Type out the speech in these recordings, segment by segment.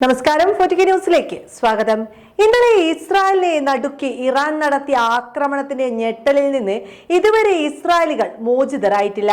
നമസ്കാരം ഫോർട്ടിക്ക ന്യൂസിലേക്ക് സ്വാഗതം. ഇന്നലെ ഇസ്രായേലിനെ നടുക്കി ഇറാൻ നടത്തിയ ആക്രമണത്തിന്റെ ഞെട്ടലിൽ നിന്ന് ഇതുവരെ ഇസ്രായേലികൾ മോചിതരായിട്ടില്ല.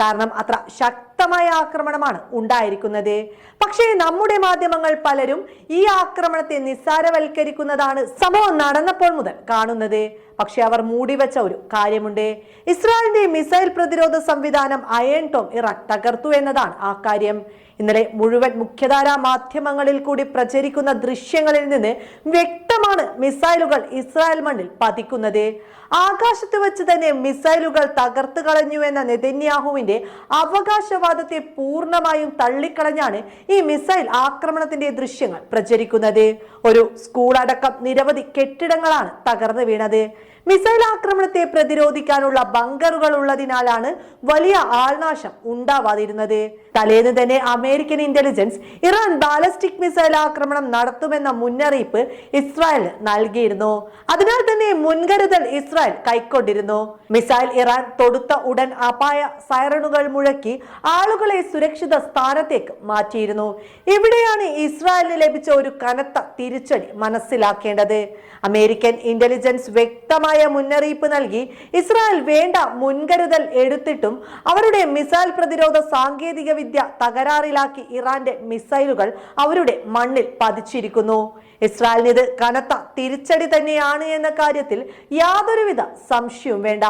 കാരണം അത്ര ശക്തമായ ആക്രമണമാണ് ഉണ്ടായിരിക്കുന്നത്. പക്ഷേ നമ്മുടെ മാധ്യമങ്ങൾ പലരും ഈ ആക്രമണത്തെ നിസ്സാരവൽക്കരിക്കുന്നതാണ് സംഭവം നടന്നപ്പോൾ മുതൽ കാണുന്നത്. പക്ഷെ അവർ മൂടിവെച്ച ഒരു കാര്യമുണ്ട്. ഇസ്രായേലിന്റെ മിസൈൽ പ്രതിരോധ സംവിധാനം അയൺ ടോം ഇറാൻ തകർത്തു എന്നതാണ് ആ കാര്യം. ഇന്നലെ മുഴുവൻ മുഖ്യധാരാ മാധ്യമങ്ങളിൽ കൂടി പ്രചരിക്കുന്ന ദൃശ്യങ്ങളിൽ നിന്ന് വ്യക്തമാണ് മിസൈലുകൾ ഇസ്രായേൽ മണ്ണിൽ പതിക്കുന്നത്. ആകാശത്ത് വെച്ച് തന്നെ മിസൈലുകൾ തകർത്തു കളഞ്ഞു എന്ന നെതന്യാഹുവിന്റെ അവകാശവാദത്തെ പൂർണമായും തള്ളിക്കളഞ്ഞാണ് ഈ മിസൈൽ ആക്രമണത്തിന്റെ ദൃശ്യങ്ങൾ പ്രചരിക്കുന്നത്. ഒരു സ്കൂൾ അടക്കം നിരവധി കെട്ടിടങ്ങളാണ് തകർന്നു വീണത്. മിസൈൽ ആക്രമണത്തെ പ്രതിരോധിക്കാനുള്ള ബങ്കറുകൾ ഉള്ളതിനാലാണ് വലിയ ആൾനാശം ഉണ്ടാവാതിരുന്നത്. തലേന്ന് തന്നെ American intelligence Iran ballistic missile ആക്രമണം നടത്തുമെന്ന മുന്നറിയിപ്പ് ഇസ്രായേൽ നൽകിയിരുന്നു. അതിനാൽ തന്നെ മുൻകരുതൽ ഇസ്രായേൽ കൈക്കൊണ്ടിരുന്നു. മിസൈൽ ഇറാൻ തൊടുത്ത ഉടൻ അപായ സൈറണുകൾ മുഴക്കി ആളുകളെ സുരക്ഷിത സ്ഥാനത്തേക്ക് മാറ്റിയിരുന്നു. ഇവിടെയാണ് ഇസ്രായേലിന് ലഭിച്ച ഒരു കനത്ത തിരിച്ചടി മനസ്സിലാക്കേണ്ടത്. അമേരിക്കൻ ഇന്റലിജൻസ് വ്യക്തമായ മുന്നറിയിപ്പ് നൽകി ഇസ്രായേൽ വേണ്ട മുൻകരുതൽ എടുത്തിട്ടും അവരുടെ മിസൈൽ പ്രതിരോധ സാങ്കേതിക വിദ്യ തകരാറിലാക്കി ഇറാന്റെ മിസൈലുകൾ അവരുടെ മണ്ണിൽ പതിച്ചിരിക്കുന്നു. ഇസ്രായേലിന് ഇത് കനത്ത തിരിച്ചടി തന്നെയാണ് എന്ന കാര്യത്തിൽ യാതൊരുവിധ സംശയവും വേണ്ട.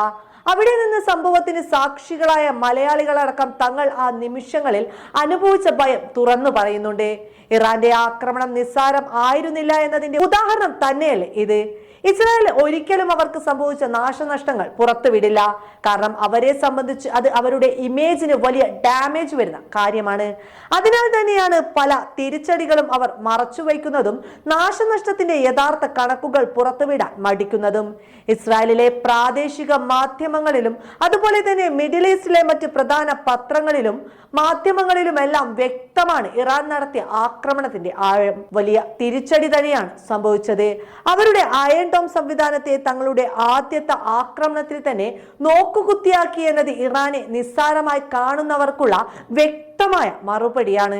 അവിടെ നിന്ന് സംഭവത്തിന് സാക്ഷികളായ മലയാളികളടക്കം തങ്ങൾ ആ നിമിഷങ്ങളിൽ അനുഭവിച്ച ഭയം തുറന്നു പറയുന്നുണ്ട്. ഇറാന്റെ ആക്രമണം നിസ്സാരം ആയിരുന്നില്ല എന്നതിന്റെ ഉദാഹരണം തന്നെയല്ലേ ഇത്. ഇസ്രായേൽ ഒരിക്കലും അവർക്ക് സംഭവിച്ച നാശനഷ്ടങ്ങൾ പുറത്തുവിടില്ല. കാരണം അവരെ സംബന്ധിച്ച് അത് അവരുടെ ഇമേജിന് വലിയ ഡാമേജ് വരുന്ന കാര്യമാണ്. അതിനാൽ തന്നെയാണ് പല തിരിച്ചടികളും അവർ മറച്ചുവെക്കുന്നതും നാശനഷ്ടത്തിന്റെ യഥാർത്ഥ കണക്കുകൾ പുറത്തുവിടാൻ മടിക്കുന്നതും. ഇസ്രായേലിലെ പ്രാദേശിക മാധ്യമങ്ങളിലും അതുപോലെ തന്നെ മിഡിൽ ഈസ്റ്റിലെ മറ്റ് പ്രധാന പത്രങ്ങളിലും മാധ്യമങ്ങളിലുമെല്ലാം വ്യക്തമാണ് ഇറാൻ നടത്തിയ ആക്രമണത്തിന്റെ ആഴം. വലിയ തിരിച്ചടി തന്നെയാണ് സംഭവിച്ചത്. അവരുടെ അയൺ ടോം സംവിധാനത്തെ തങ്ങളുടെ ആദ്യത്തെ ആക്രമണത്തിൽ തന്നെ നോക്കുകുത്തിയാക്കി എന്നത് ഇറാനെ നിസ്സാരമായി കാണുന്നവർക്കുള്ള വ്യക്തമായ മറുപടിയാണ്.